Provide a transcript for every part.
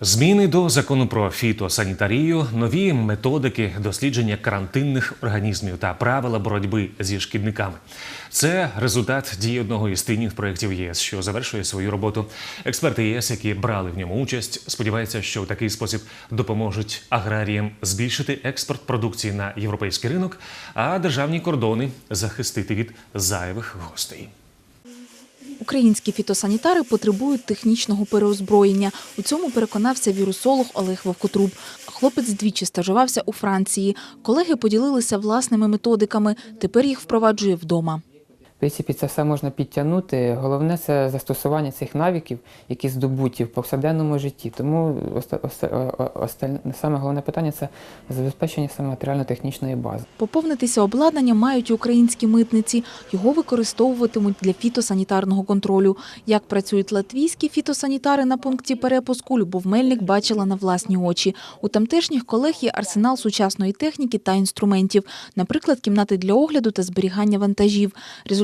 Зміни до закону про фітосанітарію, нові методики дослідження карантинних організмів та правила боротьби зі шкідниками. Це результат дії одного із тренінг проєктів ЄС, що завершує свою роботу. Експерти ЄС, які брали в ньому участь, сподіваються, що в такий спосіб допоможуть аграріям збільшити експорт продукції на європейський ринок, а державні кордони захистити від зайвих гостей. Українські фітосанітари потребують технічного переозброєння. У цьому переконався вірусолог Олег Вовкотруб. Хлопець двічі стажувався у Франції. Колеги поділилися власними методиками. Тепер їх впроваджує вдома. В принципі, це все можна підтягнути. Головне це застосування цих навиків, які здобуті в повсякденному житті. Тому саме головне питання це забезпечення саме матеріально-технічної бази. Поповнитися обладнанням мають українські митниці. Його використовуватимуть для фітосанітарного контролю. Як працюють латвійські фітосанітари на пункті перепуску, Любов Мельник бачила на власні очі. У тамтешніх колег є арсенал сучасної техніки та інструментів, наприклад, кімнати для огляду та зберігання вантажів.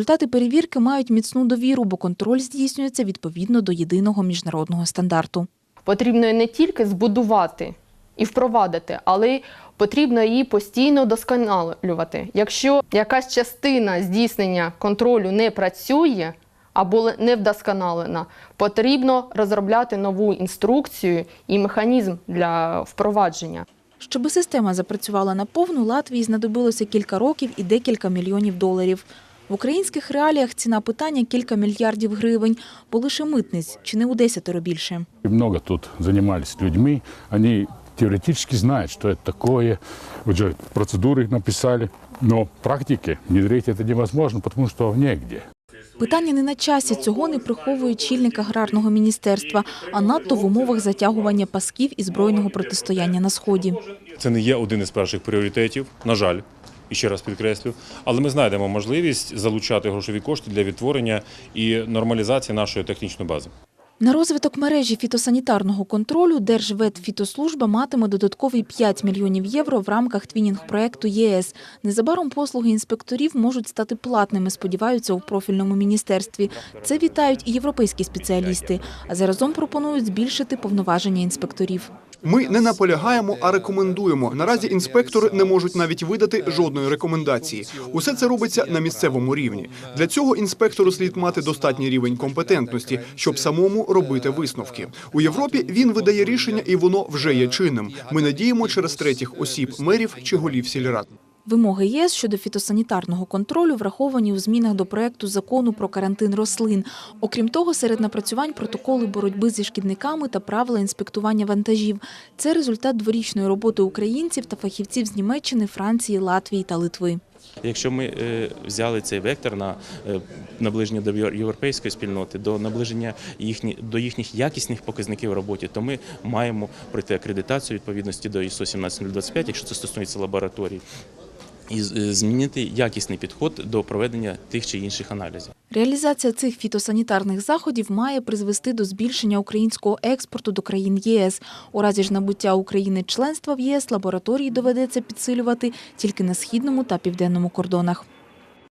Результати перевірки мають міцну довіру, бо контроль здійснюється відповідно до єдиного міжнародного стандарту. Потрібно не тільки збудувати і впровадити, але й потрібно її постійно досконалювати. Якщо якась частина здійснення контролю не працює або не вдосконалена, потрібно розробляти нову інструкцію і механізм для впровадження. Щоби система запрацювала наповну, Латвії знадобилося кілька років і декілька мільйонів доларів. В українських реаліях ціна питання кілька мільярдів гривень, бо лише митниць чи не у десятеро більше. И Много тут занимались людьми. Они теоретически знают, что это такое. Уже процедуры написали. Но в практике внедрить это невозможно, потому что негде. Питання не на часі, цього не приховує чільник аграрного міністерства, а надто в умовах затягування пасків і збройного протистояння на сході. Це не є один із перших пріоритетів, на жаль, і ще раз підкреслю. Але ми знайдемо можливість залучати грошові кошти для відтворення і нормалізації нашої технічної бази. На розвиток мережі фітосанітарного контролю Держветфітослужба матиме додаткові 5 мільйонів євро в рамках твінінг-проекту ЄС. Незабаром послуги інспекторів можуть стати платними, сподіваються у профільному міністерстві. Це вітають і європейські спеціалісти, а заразом пропонують збільшити повноваження інспекторів. Ми не наполягаємо, а рекомендуємо. Наразі інспектори не можуть навіть видати жодної рекомендації. Усе це робиться на місцевому рівні. Для цього інспектору слід мати достатній рівень компетентності, щоб самому робити висновки. У Європі він видає рішення, і воно вже є чинним. Ми надіємо через третіх осіб мерів чи голів сільрад. Вимоги ЄС щодо фітосанітарного контролю враховані у змінах до проекту закону про карантин рослин. Окрім того, серед напрацювань протоколи боротьби зі шкідниками та правила інспектування вантажів. Це результат дворічної роботи українців та фахівців з Німеччини, Франції, Латвії та Литви. Якщо ми е, взяли цей вектор на е, наближення до європейської спільноти, до наближення їхні, до їхніх якісних показників в роботі, то ми маємо пройти акредитацію відповідності до ISO 17025, якщо це стосується лабораторій, і е, змінити якісний підход до проведення тих чи інших аналізів. Реалізація цих фітосанітарних заходів має призвести до збільшення українського експорту до країн ЄС. У разі ж набуття України членства в ЄС лабораторії доведеться підсилювати тільки на східному та південному кордонах.